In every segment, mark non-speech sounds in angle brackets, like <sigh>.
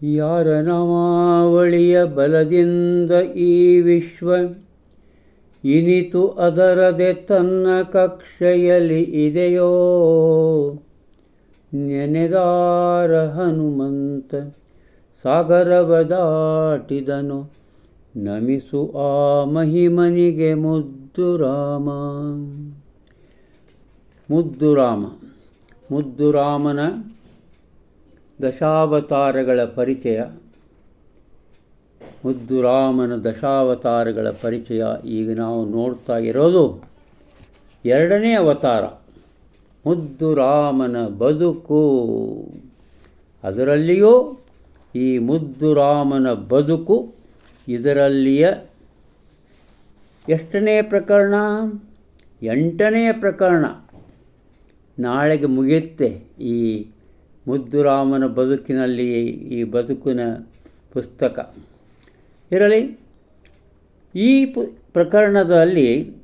ಯಾರ ನಮಾವಳಿಯ ಬಲದಿಂದ ಈ ವಿಶ್ವ ಇನಿತು ಅದರದೆ ತನ್ನ ಕಕ್ಷೆಯಲ್ಲಿ ಇದೆಯೋ ನೆನೆದಾರ ಹನುಮಂತ ಸಾಗರವ ದಾಟಿದನು ನಮಿಸು ಆ ಮಹಿಮನಿಗೆ ಮುದ್ದು ರಾಮ. ಮುದ್ದು ರಾಮ. ಮುದ್ದು ರಾಮನ ದಶಾವತಾರಗಳ ಪರಿಚಯ. ಮುದ್ದು ರಾಮನ ದಶಾವತಾರಗಳ ಪರಿಚಯ ಈಗ ನಾವು ನೋಡ್ತಾ ಇರೋದು ಎರಡನೇ ಅವತಾರ. ಮುದ್ದು ರಾಮನ ಬದುಕು. ಅದರಲ್ಲಿಯೂ ಈ ಮುದ್ದು ರಾಮನ ಬದುಕು ಇದರಲ್ಲಿಯ ಎಷ್ಟನೇ ಪ್ರಕರಣ? ಎಂಟನೆಯ ಪ್ರಕರಣ. ನಾಳೆಗೆ ಮುಗಿಯುತ್ತೆ ಈ ಮುದ್ದುರಾಮನ ಬದುಕಿನಲ್ಲಿ ಈ ಬದುಕಿನ ಪುಸ್ತಕ. ಇರಲಿ, ಈ ಪು, ಪ್ರಕರಣದಲ್ಲಿ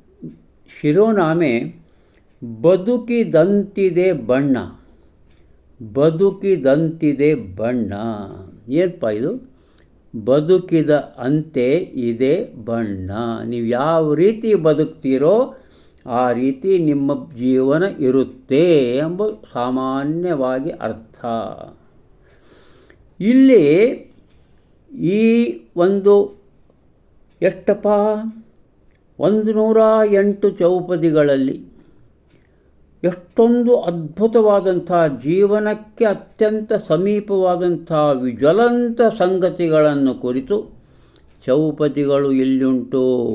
ಶಿರೋನಾಮೆ ಬದುಕಿದಂತಿದೆ ಬಣ್ಣ. ಬದುಕಿದಂತಿದೆ ಬಣ್ಣ. ಏನಪ್ಪ ಇದು? ಬದುಕಿದ ಅಂತೆ ಇದೆ ಬಣ್ಣ. ನೀವು ಯಾವ ರೀತಿ ಬದುಕ್ತೀರೋ ಆ ರೀತಿ ನಿಮ್ಮ ಜೀವನ ಇರುತ್ತೆ ಎಂಬ ಸಾಮಾನ್ಯವಾಗಿ ಅರ್ಥ. ಇಲ್ಲಿ ಈ ಒಂದು ಎಷ್ಟಪ್ಪ? ಒಂದು ನೂರ ಎಂಟು ಚೌಪದಿಗಳಲ್ಲಿ ಎಷ್ಟೊಂದು ಅದ್ಭುತವಾದಂಥ ಜೀವನಕ್ಕೆ ಅತ್ಯಂತ ಸಮೀಪವಾದಂಥ ವಿಜ್ವಲಂತ ಸಂಗತಿಗಳನ್ನು ಕುರಿತು ಚೌಪದಿಗಳು ಇಲ್ಲಿಂಟು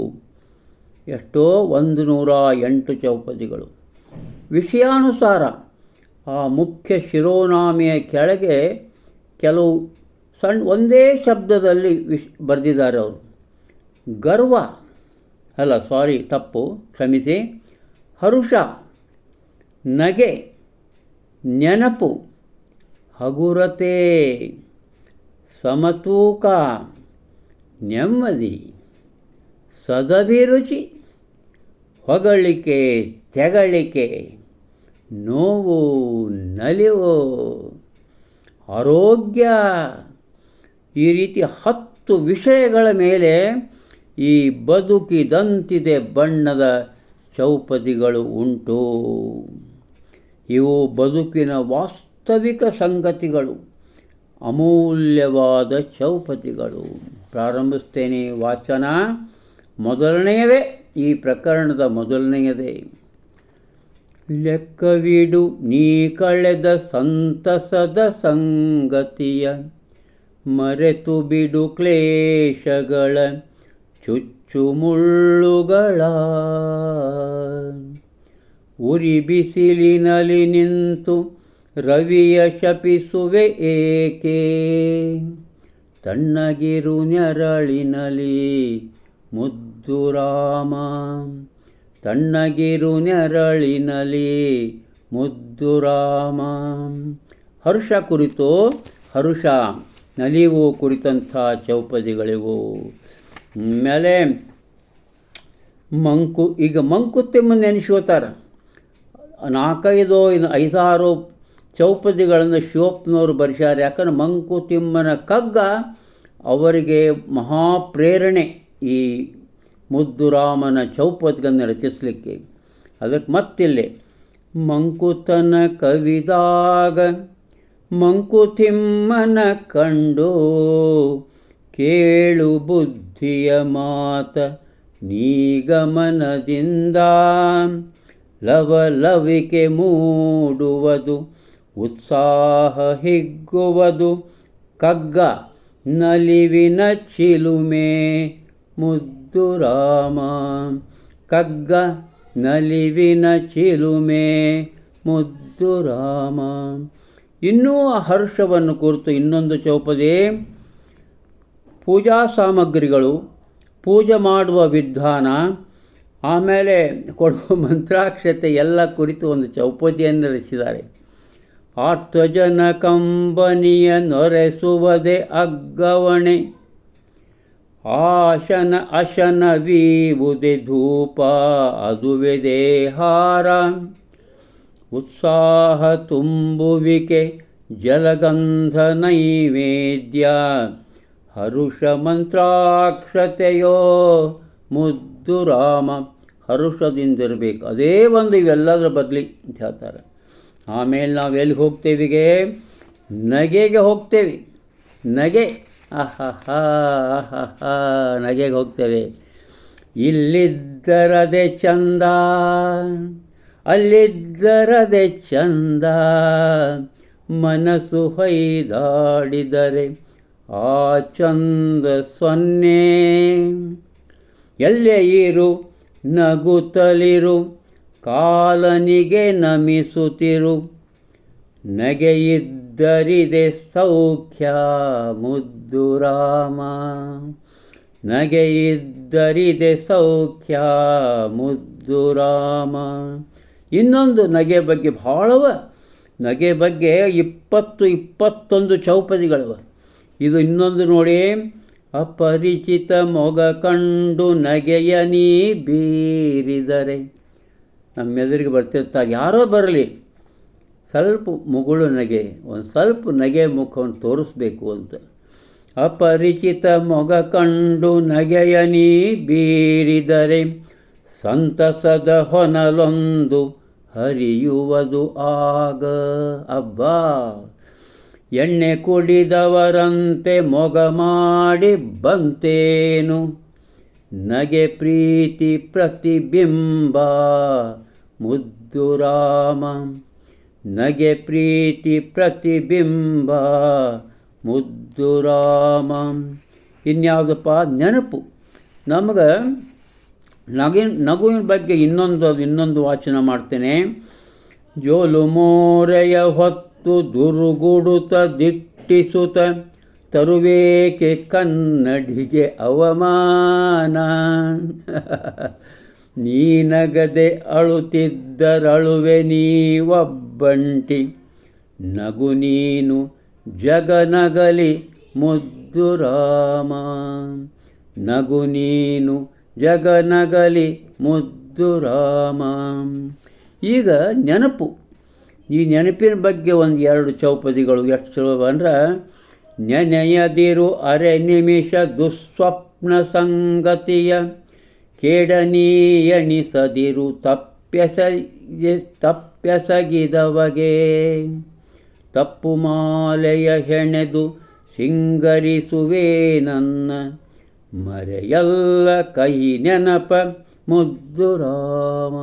ಎಷ್ಟೋ ಒಂದು ನೂರ ಎಂಟು ಚೌಪದಿಗಳು ವಿಷಯಾನುಸಾರ ಆ ಮುಖ್ಯ ಶಿರೋನಾಮೆಯ ಕೆಳಗೆ ಕೆಲವು ಸಣ್ಣ ಒಂದೇ ಶಬ್ದದಲ್ಲಿ ವಿಶ್ ಬರೆದಿದ್ದಾರೆ ಅವರು. ಗರ್ವ. ಅಲ್ಲ, ಸಾರಿ, ತಪ್ಪು. ಕ್ಷಮಿಸಿ. ಹರುಷ. ನಗೆ, ನೆನಪು, ಹಗುರತೆ, ಸಮತೂಕ, ನೆಮ್ಮದಿ, ಸದಭಿರುಚಿ, ಹೊಗಳಿಕೆ, ತೆಗಳಿಕೆ, ನೋವು, ನಲಿವು, ಆರೋಗ್ಯ. ಈ ರೀತಿ ಹತ್ತು ವಿಷಯಗಳ ಮೇಲೆ ಈ ಬದುಕಿದಂತಿದೆ ಬಣ್ಣದ ಚೌಪದಿಗಳು ಉಂಟು. ಇವು ಬದುಕಿನ ವಾಸ್ತವಿಕ ಸಂಗತಿಗಳು, ಅಮೂಲ್ಯವಾದ ಚೌಪತಿಗಳು. ಪ್ರಾರಂಭಿಸ್ತೇನೆ ವಾಚನ. ಮೊದಲನೆಯದೇ, ಈ ಪ್ರಕರಣದ ಮೊದಲನೆಯದೇ. ಲೆಕ್ಕವಿಡು ನೀ ಕಳೆದ ಸಂತಸದ ಸಂಗತಿಯ, ಮರೆತು ಬಿಡು ಕ್ಲೇಶಗಳ ಚುಚ್ಚುಮುಳ್ಳುಗಳ. ಉರಿ ಬಿಸಿಲಿನಲ್ಲಿ ನಿಂತು ರವಿಯ ಶಪಿಸುವೆ ಏಕೆ? ತಣ್ಣಗಿರು ನೆರಳಿನಲಿ ಮುದ್ದು ರಾಮ. ತಣ್ಣಗಿರು ನೆರಳಿನಲಿ ಮುದ್ದು ರಾಮ. ಹರ್ಷ ಕುರಿತು, ಹರುಷ, ನಲಿವು ಕುರಿತಂಥ ಚೌಪದಿಗಳಿವು ಆಮೇಲೆ ಮಂಕು, ಈಗ ಮಂಕುತಿಮ್ಮ ನೆನೆಸ್ಕೋತಾರೆ ನಾಲ್ಕೈದು ಇನ್ನು ಐದಾರು ಚೌಪದಿಗಳನ್ನು ಶಿವಪ್ಪನವರು ಬರೆಸ್ಯಾರೆ ಯಾಕಂದರೆ ಮಂಕುತಿಮ್ಮನ ಕಗ್ಗ ಅವರಿಗೆ ಮಹಾಪ್ರೇರಣೆ ಈ ಮುದ್ದುರಾಮನ ಚೌಪದಿಗಳನ್ನು ರಚಿಸಲಿಕ್ಕೆ. ಅದಕ್ಕೆ ಮತ್ತಿಲ್ಲಿ ಮಂಕುತನ ಕವಿದಾಗ ಮಂಕುತಿಮ್ಮನ ಕಂಡು ಕೇಳು ಬುದ್ಧಿಯ ಮಾತ ನೀಗಮನದಿಂದ ಲವಲವಿಕೆ ಮೂಡುವುದು, ಉತ್ಸಾಹ ಹಿಗ್ಗುವುದು, ಕಗ್ಗ ನಲಿವಿನ ಚಿಲುಮೆ ಮುದ್ದು ರಾಮ. ಕಗ್ಗ ನಲಿವಿನ ಚಿಲುಮೆ ಮುದ್ದು ರಾಮ. ಇನ್ನೂ ಆ ಹರ್ಷವನ್ನು ಕುರಿತು ಇನ್ನೊಂದು ಚೌಪದಿ, ಪೂಜಾ ಸಾಮಗ್ರಿಗಳು, ಪೂಜೆ ಮಾಡುವ ವಿಧಾನ ಆಮೇಲೆ ಕೊಡುವ ಮಂತ್ರಾಕ್ಷತೆ ಎಲ್ಲ ಕುರಿತು ಒಂದು ಚೌಪದಿಯನ್ನು ರಚಿಸಿದ್ದಾರೆ. ಆರ್ತಜನ ಕಂಬನಿಯ ನೊರೆಸುವದೆ ಅಗ್ಗವಣೆ. ಆಶನ ಅಶನ ಅಶನವೀವುದೆ ಧೂಪ, ಅದುವೆ ದೇಹಾರ. ಉತ್ಸಾಹ ತುಂಬುವಿಕೆ, ಜಲಗಂಧ ನೈವೇದ್ಯ. ಹರುಷ ಮಂತ್ರಾಕ್ಷತೆಯೋ ಮುದ್ದು ರಾಮ ಹರುಷದಿಂದಿರಬೇಕು. ಅದೇ ಒಂದು ಇವೆಲ್ಲದರ ಬದಲಿ ಅಂತ ಹೇಳ್ತಾರೆ. ಆಮೇಲೆ ನಾವು ಎಲ್ಲಿ ಹೋಗ್ತೇವಿಗೆ ನಗೆಗೆ ಹೋಗ್ತೇವೆ. ನಗೆ. ಆಹಾ ನಗೆಗೆ ಹೋಗ್ತೇವೆ. ಇಲ್ಲಿದ್ದರದೆ ಚಂದ. ಅಲ್ಲಿದ್ದರದೆ ಚಂದ. ಮನಸ್ಸು ಹೈದಾಡಿದರೆ ಆ ಚಂದ ಸೊನ್ನೆ. ಎಲ್ಲೇ ಇರು, ನಗುತ್ತಲಿರು, ಕಾಲನಿಗೆ ನಮಿಸುತ್ತಿರು. ನಗೆಯಿದ್ದರಿದೆ ಸೌಖ್ಯ ಮುದ್ದು ರಾಮ. ನಗೆಯಿದ್ದರಿದೆ ಸೌಖ್ಯ ಮುದ್ದು ರಾಮ. ಇನ್ನೊಂದು ನಗೆ ಬಗ್ಗೆ ಭಾಳವ. ನಗೆ ಬಗ್ಗೆ ಇಪ್ಪತ್ತು ಇಪ್ಪತ್ತೊಂದು ಚೌಪದಿಗಳವ. ಇದು ಇನ್ನೊಂದು ನೋಡಿ ಅಪರಿಚಿತ ಮೊಗ ಕಂಡು ನಗೆಯ ನೀ ಬೀರಿದರೆ. ನಮ್ಮೆದುರಿಗೆ ಬರ್ತಿರ್ತಾರೆ. ಯಾರೋ ಬರಲಿ. ಸ್ವಲ್ಪ ಮುಗುಳು ನಗೆ, ಒಂದು ಸ್ವಲ್ಪ ನಗೆ ಮುಖವನ್ನು ತೋರಿಸ್ಬೇಕು ಅಂತ. ಅಪರಿಚಿತ ಮೊಗ ಕಂಡು ನಗೆಯ ನೀ ಬೀರಿದರೆ ಸಂತಸದ ಹೊನಲೊಂದು ಹರಿಯುವುದು ಆಗ. ಅಬ್ಬಾ! ಎಣ್ಣೆ ಕುಡಿದವರಂತೆ ಮೊಗ ಮಾಡಿ ಬಂತೇನು? ನಗೆ ಪ್ರೀತಿ ಪ್ರತಿಬಿಂಬ, ಮುದ್ದು ರಾಮ. ನಗೆ ಪ್ರೀತಿ ಪ್ರತಿಬಿಂಬ, ಮುದ್ದು ರಾಮ. ಇನ್ಯಾವುದಪ್ಪ? ನೆನಪು. ನಮಗೆ ನಗಿನ ನಗುವಿನ ಬಗ್ಗೆ ಇನ್ನೊಂದು ಇನ್ನೊಂದು ವಾಚನ ಮಾಡ್ತೇನೆ. ಜೋಲು ಮೋರೆಯ ಹೊತ್ತು ದುರುಗುಡುತ್ತ ದಿಟ್ಟಿಸುತ ತರುವೇಕೆ ಕನ್ನಡಿಗೆ ಅವಮಾನ. <laughs> ನೀನಗದೆ ಅಳುತ್ತಿದ್ದರಳುವೆ ನೀವಬ್ಬಂಟಿ, ನಗು ನೀನು ಜಗನಗಲಿ ಮುದ್ದು ರಾಮ. ನಗು ನೀನು ಜಗನಗಲಿ ಮುದ್ದು ರಾಮ. ಈಗ ನೆನಪು. ಈ ನೆನಪಿನ ಬಗ್ಗೆ ಒಂದು ಎರಡು ಚೌಪದಿಗಳು ಎಷ್ಟು ಚಲೋ ಅಂದ್ರೆ ನೆನೆಯದಿರು ಅರೆ ನಿಮಿಷ ದುಸ್ವಪ್ನ ಸಂಗತಿಯ ಕೇಡನೀಯಣಿಸದಿರು ತಪ್ಯಸ ತಪ್ಯಸಗಿದವಗೆ ತಪ್ಪು ಮಾಲೆಯ ಹೆಣೆದು ಸಿಂಗರಿಸುವೆ ನನ್ನ ಮರೆಯಲ್ಲ ಕೈ ನೆನಪ ಮುದ್ದು ರಾಮ.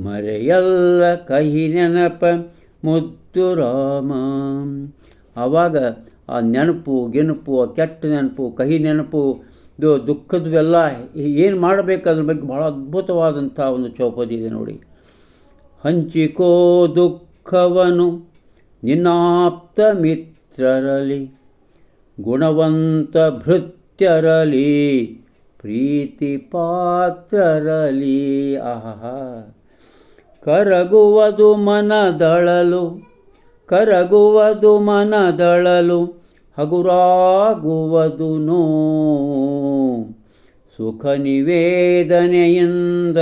ಮರೆಯಲ್ಲ ಕಹಿ ನೆನಪ ಮುದ್ದು ರಾಮ. ಆವಾಗ ಆ ನೆನಪು, ಗೆನಪು, ಆ ಕೆಟ್ಟ ನೆನಪು, ಕಹಿ ನೆನಪು ದುಃಖದವೆಲ್ಲ ಏನು ಮಾಡಬೇಕು ಅದ್ರ ಬಗ್ಗೆ ಭಾಳ ಅದ್ಭುತವಾದಂಥ ಒಂದು ಚೌಪದಿ ಇದೆ ನೋಡಿ. ಹಂಚಿಕೋ ದುಃಖವನು ನಿನ್ನಾಪ್ತ ಮಿತ್ರರಲಿ ಗುಣವಂತ ಭೃತ್ಯರಲಿ ಪ್ರೀತಿ ಪಾತ್ರರಲಿ ಆಹಾ. ಕರಗುವುದು ಮನದಳಲು ಕರಗುವುದು ಮನದಳಲು ಹಗುರಾಗುವುದು ನೋ ಸುಖ ನಿವೇದನೆಯಿಂದ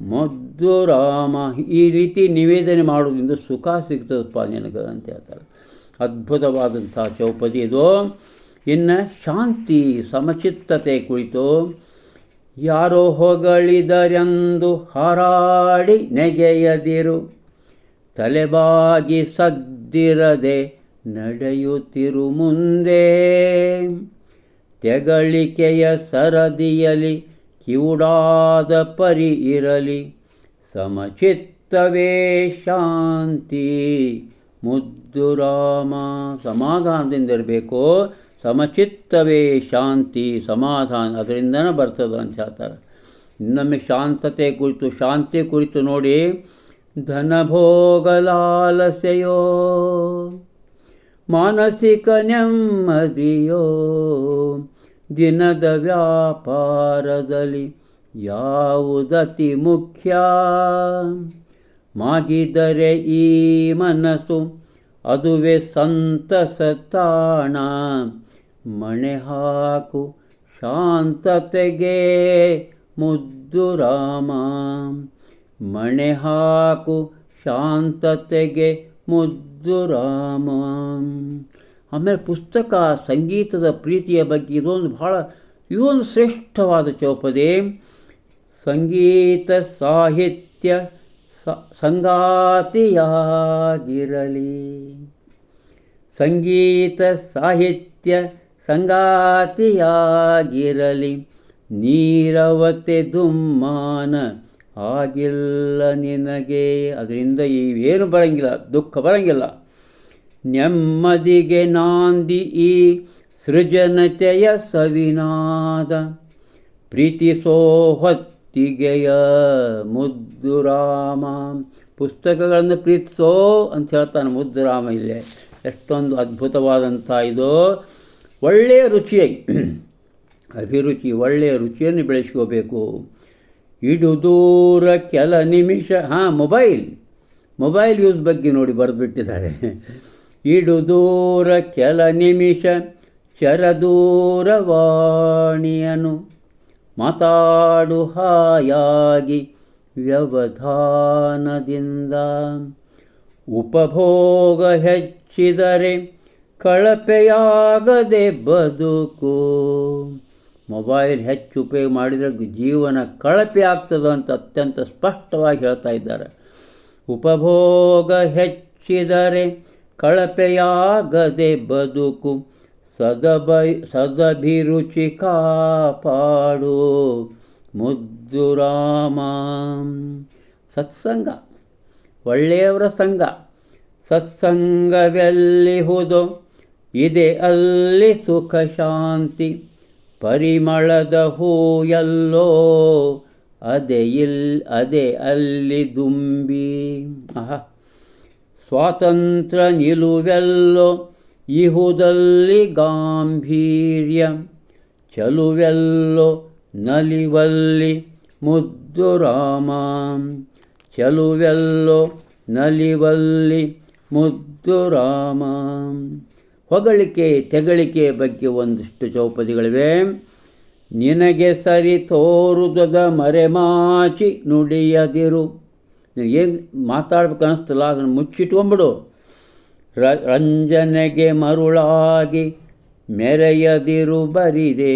ಮದ್ದು ರಾಮ ಈ ರೀತಿ ನಿವೇದನೆ ಮಾಡೋದ್ರಿಂದ ಸುಖ ಸಿಗ್ತದಪ್ಪ ನಿನಗೆ ಅಂತ ಹೇಳ್ತಾರೆ. ಅದ್ಭುತವಾದಂಥ ಚೌಪದಿ ಇದು. ಇನ್ನು ಶಾಂತಿ, ಸಮಚಿತ್ತತೆ ಕುರಿತು ಯಾರೋ ಹೊಗಳಿದರೆಂದು ಹಾರಾಡಿ ನೆಗೆಯದಿರು. ತಲೆಬಾಗಿ ಸದ್ದಿರದೆ ನಡೆಯುತ್ತಿರು ಮುಂದೆ. ತೆಗಳಿಕೆಯ ಸರದಿಯಲಿ ಕಿವುಡಾದ ಪರಿ ಇರಲಿ. ಸಮಚಿತ್ತವೇ ಶಾಂತಿ. ಮುದ್ದು ರಾಮ. ಸಮಾಧಾನದಿಂದಿರಬೇಕು ಸಮಚಿತ್ತವೇ ಶಾಂತಿ ಸಮಾಧಾನ. ಅದರಿಂದನೇ ಬರ್ತದೆ ಅಂತ ಹೇಳ್ತಾರೆ. ಇನ್ನೊಮ್ಮೆ ಶಾಂತತೆ ಕುರಿತು, ಶಾಂತಿ ಕುರಿತು ನೋಡಿ, ಧನಭೋಗಲಾಲಸೆಯೋ, ಮಾನಸಿಕ ನೆಮ್ಮದಿಯೋ, ದಿನದ ವ್ಯಾಪಾರದಲ್ಲಿ ಯಾವುದತಿ ಮುಖ್ಯ? ಮಾಗಿದರೆ ಈ ಮನಸ್ಸು ಅದುವೆ ಸಂತಸ ತಾಣ. ಮಣೆ ಹಾಕು ಶಾಂತತೆಗೆ ಮುದ್ದು ರಾಮ. ಮಣೆ ಹಾಕು ಶಾಂತತೆಗೆ ಮುದ್ದು ರಾಮ. ಆಮೇಲೆ ಪುಸ್ತಕ, ಸಂಗೀತದ ಪ್ರೀತಿಯ ಬಗ್ಗೆ ಇದೊಂದು ಬಹಳ, ಇದೊಂದು ಶ್ರೇಷ್ಠವಾದ ಚೌಪದಿ. ಸಂಗೀತ ಸಾಹಿತ್ಯ ಸಂಗಾತಿಯಾಗಿರಲಿ. ಸಂಗೀತ ಸಾಹಿತ್ಯ ಸಂಗಾತಿಯಾಗಿರಲಿ. ನೀರವತೆ ದುಮ್ಮಾನ ಆಗಿಲ್ಲ ನಿನಗೆ. ಅದರಿಂದ ಏನು ಬರಂಗಿಲ್ಲ, ದುಃಖ ಬರಂಗಿಲ್ಲ. ನೆಮ್ಮದಿಗೆ ನಾಂದಿ ಈ ಸೃಜನತೆಯ ಸವಿನಾದ ಪ್ರೀತಿಸೋ ಹೊತ್ತಿಗೆಯ ಮುದ್ದು ರಾಮ ಪುಸ್ತಕಗಳನ್ನು ಪ್ರೀತಿಸೋ ಅಂತ ಹೇಳ್ತಾನೆ ಮುದ್ದು ರಾಮ ಇಲ್ಲೇ. ಎಷ್ಟೊಂದು ಅದ್ಭುತವಾದಂಥ ಇದು. ಒಳ್ಳೆಯ ರುಚಿಯಾಗಿ ಅಭಿರುಚಿ ಒಳ್ಳೆಯ ರುಚಿಯನ್ನು ಬೆಳೆಸ್ಕೋಬೇಕು. ಇಡು ದೂರ ಕೆಲ ನಿಮಿಷ. ಹಾಂ, ಮೊಬೈಲ್. ಮೊಬೈಲ್ ಯೂಸ್ ಬಗ್ಗೆ ನೋಡಿ ಬರೆದುಬಿಟ್ಟಿದ್ದಾರೆ. ಇಡು ದೂರ ಕೆಲ ನಿಮಿಷ. ಶರದೂರವಾಣಿಯನು ಮಾತಾಡು ಹಾಯಾಗಿ ವ್ಯವಧಾನದಿಂದ. ಉಪಭೋಗ ಹೆಚ್ಚಿದರೆ ಕಳಪೆಯಾಗದೆ ಬದುಕು. ಮೊಬೈಲ್ ಹೆಚ್ಚು ಉಪಯೋಗ ಮಾಡಿದರೆ ಜೀವನ ಕಳಪೆ ಆಗ್ತದೆ ಅಂತ ಅತ್ಯಂತ ಸ್ಪಷ್ಟವಾಗಿ ಹೇಳ್ತಾ ಇದ್ದಾರೆ. ಉಪಭೋಗ ಹೆಚ್ಚಿದರೆ ಕಳಪೆಯಾಗದೆ ಬದುಕು. ಸದಬೈ, ಸದಭಿರುಚಿ ಕಾಪಾಡು. ಮುದ್ದು ರಾಮ. ಸತ್ಸಂಗ. ಒಳ್ಳೆಯವರ ಸಂಘ. ಸತ್ಸಂಗವೆಲ್ಲಿಹುದು ಇದೆ ಅಲ್ಲಿ ಸುಖ ಶಾಂತಿ. ಪರಿಮಳದ ಹೂ ಎಲ್ಲೋ ಅದೇ ಇಲ್, ಅದೇ ಅಲ್ಲಿ ದುಂಬಿ. ಆಹಾ. ಸ್ವಾತಂತ್ರ್ಯ ನಿಲುವೆಲ್ಲೋ, ಇಹುದಲ್ಲಿ ಗಾಂಭೀರ್ಯ. ಚಲುವೆಲ್ಲೋ, ನಲಿವಲ್ಲಿ ಮುದ್ದು ರಾಮ ಚಲುವೆಲ್ಲೋ, ನಲಿವಲ್ಲಿ ಮುದ್ದು ರಾಮ ಹೊಗಳಿಕೆ, ತೆಗಳಿಕೆ ಬಗ್ಗೆ ಒಂದಿಷ್ಟು ಚೌಪದಿಗಳಿವೆ ನಿನಗೆ ಸರಿ ತೋರುದದ ಮರೆಮಾಚಿ ನುಡಿಯದಿರು. ಏನು ಮಾತಾಡ್ಬೇಕು ಅನಿಸ್ತಲ್ಲ ಅದನ್ನು ಮುಚ್ಚಿಟ್ಕೊಂಬಿಡು ರಂಜನೆಗೆ ಮರುಳಾಗಿ ಮೆರೆಯದಿರು ಬರಿದೆ.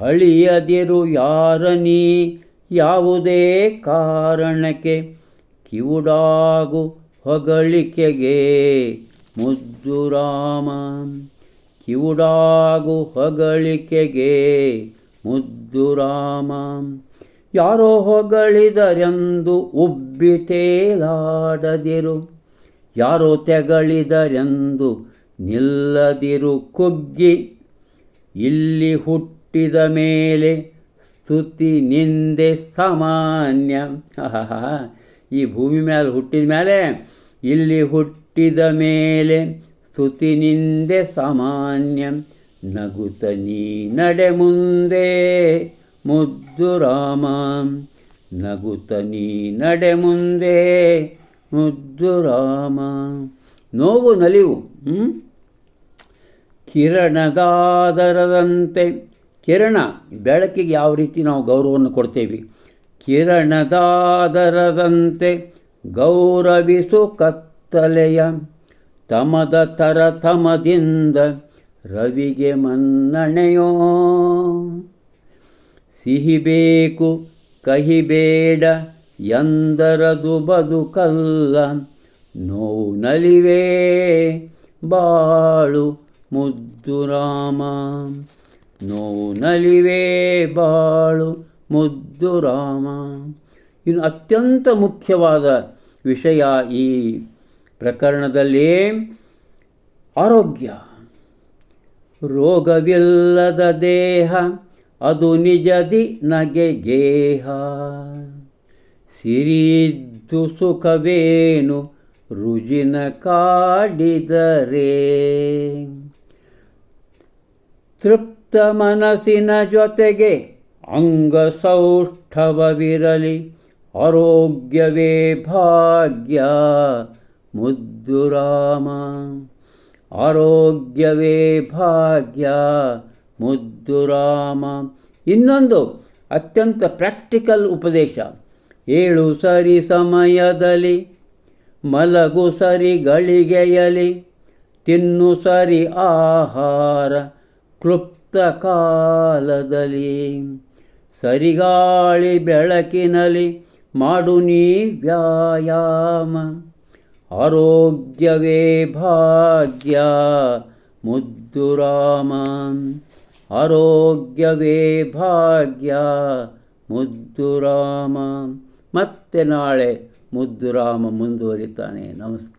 ಹಳಿಯದಿರು ಯಾರನೀ ಯಾವುದೇ ಕಾರಣಕ್ಕೆ ಕಿವುಡಾಗು ಹೊಗಳಿಕೆಗೆ. ಮುದ್ದು ರಾಮ ಕಿವುಡಾಗು ಹೊಗಳಿಕೆಗೆ ಮುದ್ದು ರಾಮ ಯಾರೋ ಹೊಗಳಿದರೆಂದು ಉಬ್ಬಿ ತೇಲಾಡದಿರು, ಯಾರೋ ತೆಗಳಿದರೆಂದು ನಿಲ್ಲದಿರು ಕುಗ್ಗಿ, ಇಲ್ಲಿ ಹುಟ್ಟಿದ ಮೇಲೆ ಸ್ತುತಿ ನಿಂದೆ ಸಾಮಾನ್ಯ. <laughs> ಈ ಭೂಮಿ ಮೇಲೆ ಹುಟ್ಟಿದ ಮೇಲೆ ಇಲ್ಲಿ ಹುಟ್ಟಿದ ಮೇಲೆ ಸ್ತುತಿ ನಿಂದೆ ಸಾಮಾನ್ಯ ನಗುತ ನೀ ನಡೆ ಮುಂದೆ ಮುದ್ದು ರಾಮ. ನಗುತ ನೀ ನಡೆ ಮುಂದೆ ಮುದ್ದು ರಾಮ. ನೋವು ನಲಿವು ಕಿರಣಗಾದರದಂತೆ. ಕಿರಣ ಬೆಳಕಿಗೆ ಯಾವ ರೀತಿ ನಾವು ಗೌರವವನ್ನು ಕೊಡ್ತೇವೆ? ಕಿರಣದಾದರದಂತೆ ಗೌರವಿಸು ಕತ್ತಲೆಯ ತಮದ ತರತಮದಿಂದ ರವಿಗೆ ಮನ್ನಣೆಯೋ? ಸಿಹಿಬೇಕು ಕಹಿಬೇಡ ಎಂದರದು ಬದುಕಲ್ಲ, ನೋವು ನಲಿವೇ? ಬಾಳು ಮುದ್ದು ರಾಮ, ನೋವು ನಲಿವೇ? ಬಾಳು ಮುದ್ದು ರಾಮ. ಇನ್ನು ಅತ್ಯಂತ ಮುಖ್ಯವಾದ ವಿಷಯ ಈ ಪ್ರಕರಣದಲ್ಲಿ ಆರೋಗ್ಯ. ರೋಗವಿಲ್ಲದ ದೇಹ, ಅದು ನಿಜದಿ ನಗೆಗೇಹ ಸಿರಿದ್ದು ಸುಖವೇನು, ರುಜಿನ ಕಾಡಿದರೆ. ತೃಪ್ತ ಮನಸ್ಸಿನ ಜೊತೆಗೆ ಅಂಗಸೌಷ್ಠವವಿರಲಿ, ಆರೋಗ್ಯವೇ ಭಾಗ್ಯ. ಮುದ್ದು ರಾಮ ಆರೋಗ್ಯವೇ ಭಾಗ್ಯ ಮುದ್ದು ರಾಮ ಇನ್ನೊಂದು ಅತ್ಯಂತ ಪ್ರಾಕ್ಟಿಕಲ್ ಉಪದೇಶ. ಏಳು ಸರಿ ಸಮಯದಲ್ಲಿ, ಮಲಗು ಸರಿ ಗಳಿಗೆಯಲಿ ತಿನ್ನು ಸರಿ ಆಹಾರ ಕ್ಲುಪ್ತ ಕಾಲದಲ್ಲಿ. ಸರಿಗಾಳಿ ಬೆಳಕಿನಲ್ಲಿ ಮಾಡು ನೀ ವ್ಯಾಯಾಮ. ಆರೋಗ್ಯವೇ ಭಾಗ್ಯ ಮುದ್ದು ರಾಮ. ಆರೋಗ್ಯವೇ ಭಾಗ್ಯ ಮುದ್ದು ರಾಮ. ಮತ್ತೆ ನಾಳೆ ಮುದ್ದು ರಾಮ ಮುಂದುವರಿತಾನೆ. ನಮಸ್ಕಾರ.